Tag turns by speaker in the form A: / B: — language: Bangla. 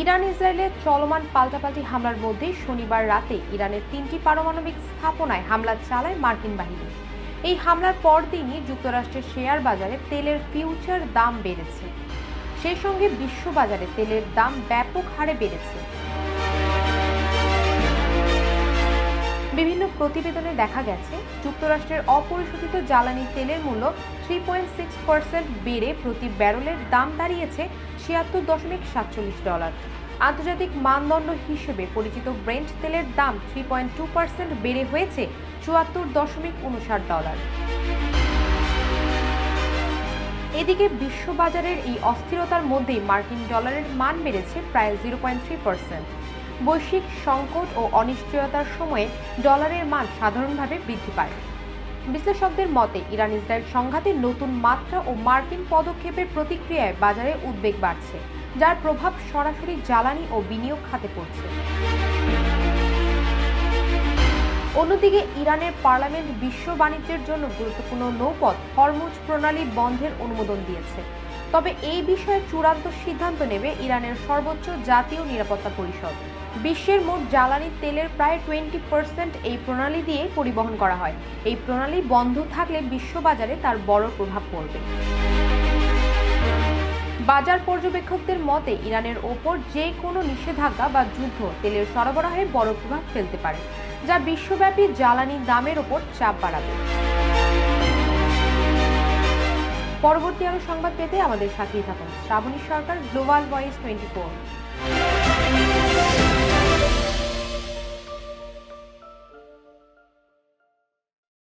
A: ইরান ইসরায়েলের চলমান পাল্টাপাল্টি হামলার মধ্যে শনিবার রাতে ইরানের তিনটি পারমাণবিক স্থাপনায় হামলা চালায় মার্কিন বাহিনী। এই হামলার পরদিনই যুক্তরাষ্ট্রের শেয়ার বাজারে তেলের ফিউচার দাম বেড়েছে। সেই সঙ্গে বিশ্ববাজারে তেলের দাম ব্যাপক হারে বেড়েছে। প্রতিবেদনে দেখা গেছে, যুক্তরাষ্ট্রের অপরিশোধিত জ্বালানি তেলের মূল্য থ্রি পয়েন্ট সিক্স পার্সেন্ট বেড়ে প্রতি ব্যারেলের দাম দাঁড়িয়েছে ছিয়াত্তর দশমিক সাতচল্লিশ ডলার। আন্তর্জাতিক মানদণ্ড হিসেবে পরিচিত ব্রেন্ট তেলের দাম থ্রি পয়েন্ট টু পার্সেন্ট বেড়ে হয়েছে চুয়াত্তর দশমিক উনষাট ডলার। এদিকে বিশ্ববাজারের এই অস্থিরতার মধ্যেই মার্কিন ডলারের মান বেড়েছে প্রায় জিরো পয়েন্ট থ্রি পার্সেন্ট বৈশ্বিক সংকট ও অনিশ্চয়তার সময়ে ডলারের মান সাধারণভাবে বৃদ্ধি পায়। বিশ্লেষকদের মতে, ইরান ইসরায়েল সংঘাতের নতুন মাত্রা ও মার্কিন পদক্ষেপের প্রতিক্রিয়ায় বাজারে উদ্বেগ বাড়ছে, যার প্রভাব সরাসরি জ্বালানি ও বিনিয়োগ খাতে পড়ছে। অন্যদিকে, ইরানের পার্লামেন্ট বিশ্ব বাণিজ্যের জন্য গুরুত্বপূর্ণ নৌপথ, হরমুজ প্রণালী বন্ধের অনুমোদন দিয়েছে। তবে এই বিষয়ে চূড়ান্ত সিদ্ধান্ত নেবে ইরানের সর্বোচ্চ জাতীয় নিরাপত্তা পরিষদ। বিশ্বের মোট জ্বালানি তেলের প্রায় টোয়েন্টি পার্সেন্ট এই প্রণালী দিয়ে পরিবহন করা হয়। এই প্রণালী বন্ধ থাকলে বিশ্ববাজারে তার বড় প্রভাব পড়বে। বাজার পর্যবেক্ষকদের মতে, ইরানের ওপর যে কোনো নিষেধাজ্ঞা বা যুদ্ধ তেলের সরবরাহে বড় প্রভাব ফেলতে পারে, যা বিশ্বব্যাপী জ্বালানি দামের ওপর চাপ বাড়াবে। পরবর্তী আরও সংবাদ পেতে আমাদের সাথেই থাকুন। Srabani Sarkar global voice twenty four